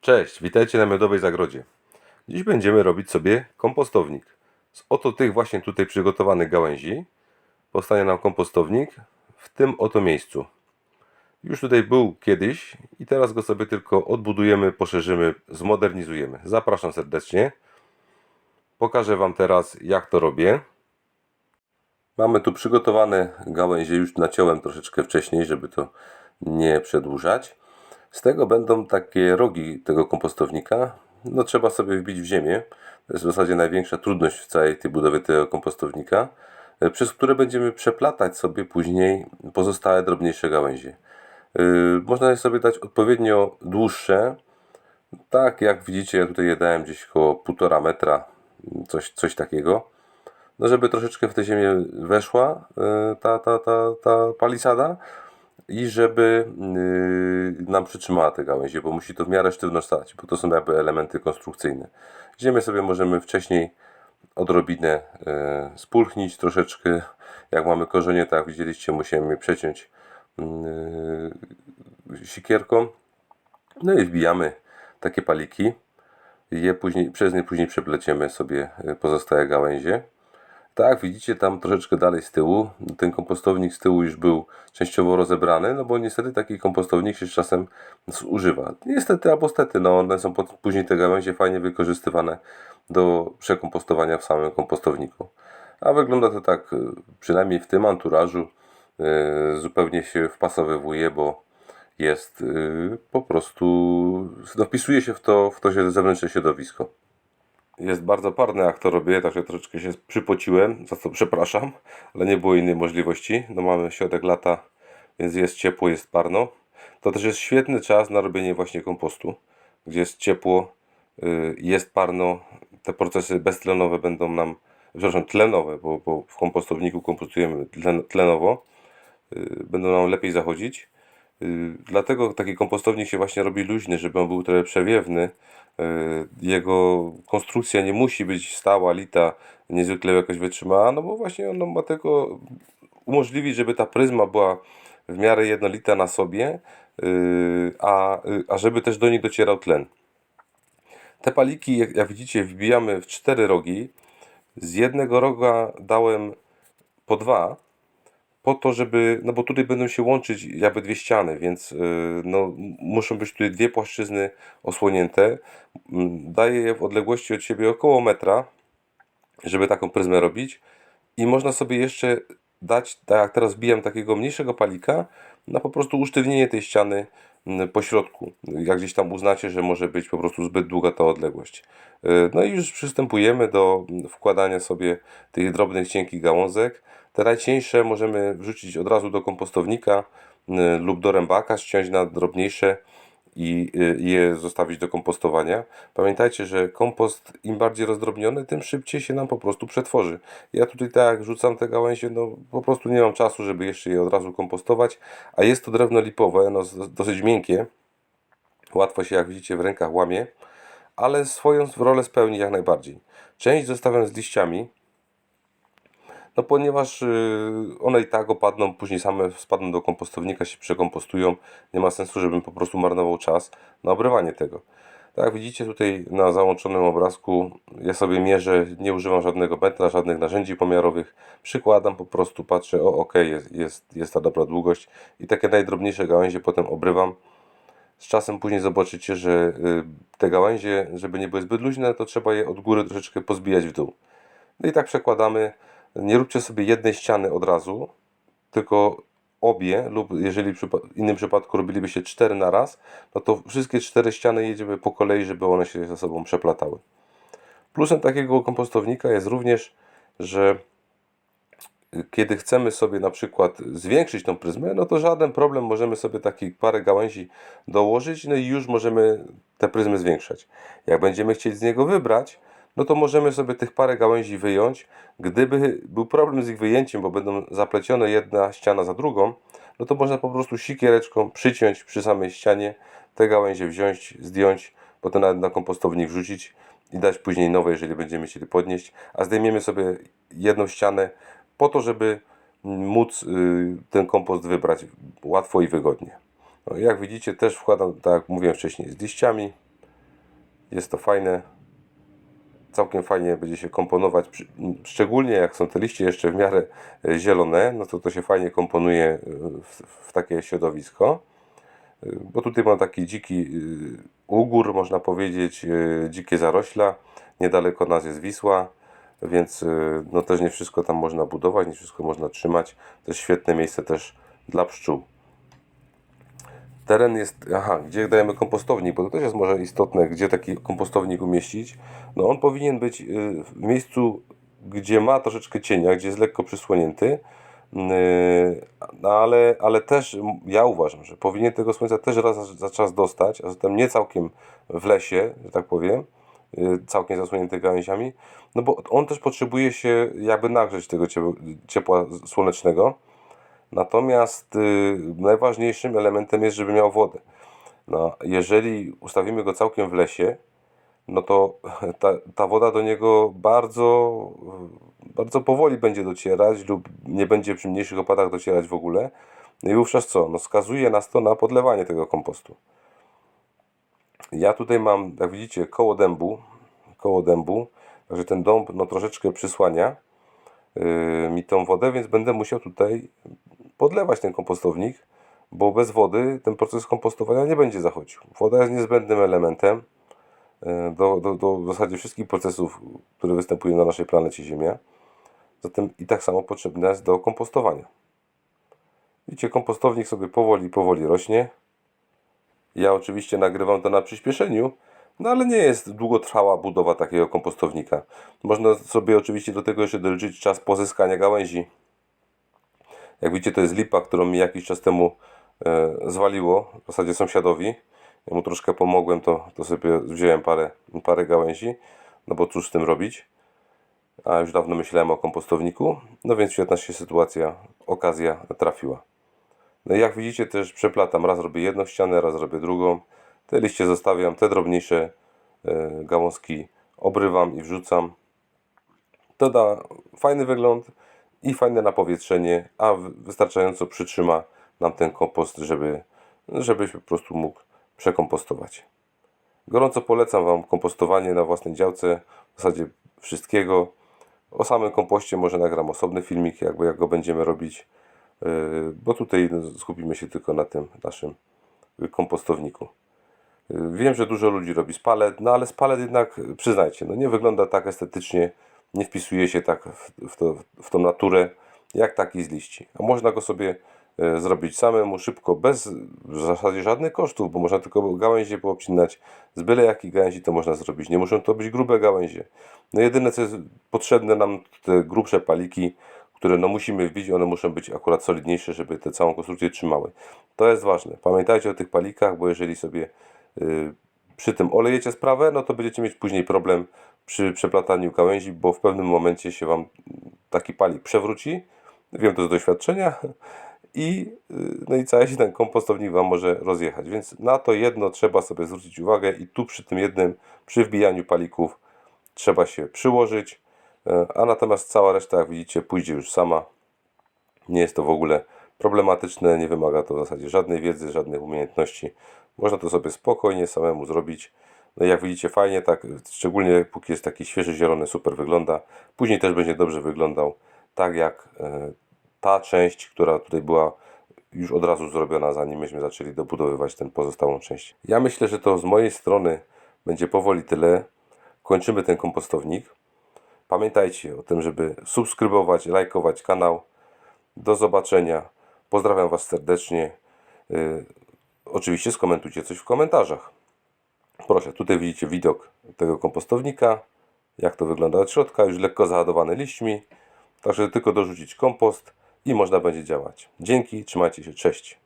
Cześć, witajcie na Miodowej Zagrodzie. Dziś będziemy robić sobie kompostownik. Z oto tych właśnie tutaj przygotowanych gałęzi powstanie nam kompostownik w tym oto miejscu. Już tutaj był kiedyś i teraz go sobie tylko odbudujemy, poszerzymy, zmodernizujemy. Zapraszam serdecznie. Pokażę Wam teraz jak to robię. Mamy tu przygotowane gałęzie, już naciąłem troszeczkę wcześniej, żeby to nie przedłużać. Z tego będą takie rogi tego kompostownika. No trzeba sobie wbić w ziemię. To jest w zasadzie największa trudność w całej tej budowie tego kompostownika, e, przez które będziemy przeplatać sobie później pozostałe drobniejsze gałęzie. Yy, Można je sobie dać odpowiednio dłuższe. Tak jak widzicie, ja tutaj je dałem gdzieś około 1,5 metra, coś, coś takiego. No żeby troszeczkę w tę ziemię weszła yy, ta, ta, ta, ta palisada i żeby yy, nam przytrzymała te gałęzie, bo musi to w miarę sztywno stać, bo to są jakby elementy konstrukcyjne. Ziemię sobie możemy wcześniej odrobinę yy, spulchnić troszeczkę. Jak mamy korzenie, tak jak widzieliście, musimy je przeciąć yy, sikierką. No i wbijamy takie paliki. Je później, przez nie później przepleciemy sobie pozostałe gałęzie. Tak, widzicie tam troszeczkę dalej z tyłu. Ten kompostownik z tyłu już był częściowo rozebrany, no bo niestety taki kompostownik się z czasem zużywa. Niestety albo stety, no one są pot- później te gałęzie fajnie wykorzystywane do przekompostowania w samym kompostowniku. A wygląda to tak, y, przynajmniej w tym anturażu, y, zupełnie się wpasowywuje, bo jest y, po prostu, no, wpisuje się w to, w to zewnętrzne środowisko. Jest bardzo parne jak to robię, także troszeczkę się przypociłem, za co przepraszam, ale nie było innej możliwości. No mamy środek lata, więc jest ciepło, jest parno. To też jest świetny czas na robienie właśnie kompostu, gdzie jest ciepło, y, jest parno. Te procesy beztlenowe będą nam, przepraszam, tlenowe, bo, bo w kompostowniku kompostujemy tlen, tlenowo, y, będą nam lepiej zachodzić. Y, Dlatego taki kompostownik się właśnie robi luźny, żeby on był trochę przewiewny. Y, Jego konstrukcja nie musi być stała, lita, niezwykle jakoś wytrzymała, no bo właśnie on ma tylko umożliwić, żeby ta pryzma była w miarę jednolita na sobie, y, a, a żeby też do niej docierał tlen. Te paliki, jak, jak widzicie, wbijamy w cztery rogi. Z jednego roga dałem po dwa, po to, żeby, no bo tutaj będą się łączyć jakby dwie ściany, więc yy, no, muszą być tutaj dwie płaszczyzny osłonięte. Mm, Daję je w odległości od siebie około metra, żeby taką pryzmę robić. I można sobie jeszcze dać, tak jak teraz wbijam takiego mniejszego palika, na po prostu usztywnienie tej ściany mm, po środku. Jak gdzieś tam uznacie, że może być po prostu zbyt długa ta odległość. Yy, No i już przystępujemy do wkładania sobie tych drobnych, cienkich gałązek. Te najcieńsze możemy wrzucić od razu do kompostownika y, lub do rębaka, ściąć na drobniejsze i y, je zostawić do kompostowania. Pamiętajcie, że kompost im bardziej rozdrobniony, tym szybciej się nam po prostu przetworzy. Ja tutaj tak rzucam te gałęzie, no po prostu nie mam czasu, żeby jeszcze je od razu kompostować, a jest to drewno lipowe, no dosyć miękkie, łatwo się jak widzicie w rękach łamie, ale swoją rolę spełni jak najbardziej. Część zostawiam z liściami, no ponieważ y, one i tak opadną, później same spadną do kompostownika, się przekompostują. Nie ma sensu, żebym po prostu marnował czas na obrywanie tego. Tak widzicie tutaj na załączonym obrazku, ja sobie mierzę, nie używam żadnego metra, żadnych narzędzi pomiarowych. Przykładam po prostu, patrzę, o ok, jest, jest, jest ta dobra długość i takie najdrobniejsze gałęzie potem obrywam. Z czasem później zobaczycie, że y, te gałęzie, żeby nie były zbyt luźne, to trzeba je od góry troszeczkę pozbijać w dół. No i tak przekładamy. Nie róbcie sobie jednej ściany od razu, tylko obie, lub jeżeli w innym przypadku robilibyście cztery na raz, no to wszystkie cztery ściany jedziemy po kolei, żeby one się ze sobą przeplatały. Plusem takiego kompostownika jest również, że kiedy chcemy sobie na przykład zwiększyć tą pryzmę, no to żaden problem, możemy sobie takich parę gałęzi dołożyć, no i już możemy te pryzmy zwiększać. Jak będziemy chcieć z niego wybrać, no to możemy sobie tych parę gałęzi wyjąć. Gdyby był problem z ich wyjęciem, bo będą zaplecione jedna ściana za drugą, no to można po prostu sikiereczką przyciąć przy samej ścianie, te gałęzie wziąć, zdjąć, potem nawet na kompostownik wrzucić i dać później nowe, jeżeli będziemy chcieli podnieść, a zdejmiemy sobie jedną ścianę po to, żeby móc y, ten kompost wybrać łatwo i wygodnie. No, jak widzicie też wkładam, tak jak mówiłem wcześniej, z liściami, Jest to fajne. Całkiem fajnie będzie się komponować, szczególnie jak są te liście jeszcze w miarę e, zielone, no to to się fajnie komponuje e, w, w takie środowisko. E, Bo tutaj mam taki dziki ugór, można powiedzieć, dzikie zarośla. Niedaleko nas jest Wisła, więc no też nie wszystko tam można budować, nie wszystko można trzymać. To jest świetne miejsce też dla pszczół. Teren jest, aha, gdzie dajemy kompostownik, bo to też jest może istotne, gdzie taki kompostownik umieścić. No on powinien być y, w miejscu, gdzie ma troszeczkę cienia, gdzie jest lekko przysłonięty, no ale, ale też ja uważam, że powinien tego słońca też raz za, za czas dostać, a zatem nie całkiem w lesie, że tak powiem, yy, całkiem zasłonięty gałęziami, no bo on też potrzebuje się jakby nagrzeć tego ciepła słonecznego. Natomiast y, najważniejszym elementem jest, żeby miał wodę. No, jeżeli ustawimy go całkiem w lesie, no to ta, ta woda do niego bardzo, bardzo powoli będzie docierać lub nie będzie przy mniejszych opadach docierać w ogóle. No i wówczas co? No skazuje nas to na podlewanie tego kompostu. Ja tutaj mam, jak widzicie, koło dębu, koło dębu, także ten dąb no, troszeczkę przysłania yy, mi tą wodę, więc będę musiał tutaj podlewać ten kompostownik, bo bez wody ten proces kompostowania nie będzie zachodził. Woda jest niezbędnym elementem e, do, do, do w zasadzie wszystkich procesów, które występują na naszej planecie Ziemia. Zatem i tak samo potrzebna jest do kompostowania. Widzicie, kompostownik sobie powoli, powoli rośnie. Ja oczywiście nagrywam to na przyspieszeniu, no ale nie jest długotrwała budowa takiego kompostownika. Można sobie oczywiście do tego jeszcze doliczyć czas pozyskania gałęzi. Jak widzicie, to jest lipa, którą mi jakiś czas temu e, zwaliło, w zasadzie sąsiadowi. Ja mu troszkę pomogłem, to, to sobie wziąłem parę, parę gałęzi, no bo cóż z tym robić. A już dawno myślałem o kompostowniku, no więc świetna się sytuacja, okazja trafiła. No jak widzicie też przeplatam, raz robię jedną ścianę, raz robię drugą. Te liście zostawiam, te drobniejsze e, gałązki obrywam i wrzucam. To da fajny wygląd i fajne napowietrzenie, a wy- wystarczająco przytrzyma nam ten kompost, żeby, żebyś po prostu mógł przekompostować. Gorąco polecam Wam kompostowanie na własnej działce, w zasadzie wszystkiego. O samym kompoście może nagram osobny filmik, jakby jak go będziemy robić, yy, bo tutaj no, skupimy się tylko na tym naszym kompostowniku. Yy, Wiem, że dużo ludzi robi z palet, no ale z palet jednak, przyznajcie, no nie wygląda tak estetycznie, nie wpisuje się tak w, to, w tą naturę, jak taki z liści. A można go sobie e, zrobić samemu, szybko, bez w zasadzie żadnych kosztów, bo można tylko gałęzie poobcinać. Z byle jakich gałęzi to można zrobić. Nie muszą to być grube gałęzie. No jedyne, co jest potrzebne nam, te grubsze paliki, które no musimy wbić, one muszą być akurat solidniejsze, żeby tę całą konstrukcję trzymały. To jest ważne. Pamiętajcie o tych palikach, bo jeżeli sobie y, przy tym olejecie sprawę, no to będziecie mieć później problem przy przeplataniu gałęzi, bo w pewnym momencie się Wam taki palik przewróci. Wiem to z doświadczenia. I, y, no i cały się ten kompostownik Wam może rozjechać. Więc na to jedno trzeba sobie zwrócić uwagę i tu przy tym jednym, przy wbijaniu palików trzeba się przyłożyć, e, a natomiast cała reszta, jak widzicie, pójdzie już sama. Nie jest to w ogóle problematyczne, nie wymaga to w zasadzie żadnej wiedzy, żadnych umiejętności. Można to sobie spokojnie samemu zrobić. No jak widzicie, fajnie, tak, szczególnie póki jest taki świeży zielony, super wygląda. Później też będzie dobrze wyglądał, tak jak e, ta część, która tutaj była już od razu zrobiona, zanim myśmy zaczęli dobudowywać tę pozostałą część. Ja myślę, że to z mojej strony będzie powoli tyle. Kończymy ten kompostownik. Pamiętajcie o tym, żeby subskrybować, lajkować kanał. Do zobaczenia. Pozdrawiam Was serdecznie. Yy, oczywiście skomentujcie coś w komentarzach. Proszę, tutaj widzicie widok tego kompostownika. Jak to wygląda od środka, już lekko załadowane liśćmi. Także tylko dorzucić kompost i można będzie działać. Dzięki, trzymajcie się, cześć.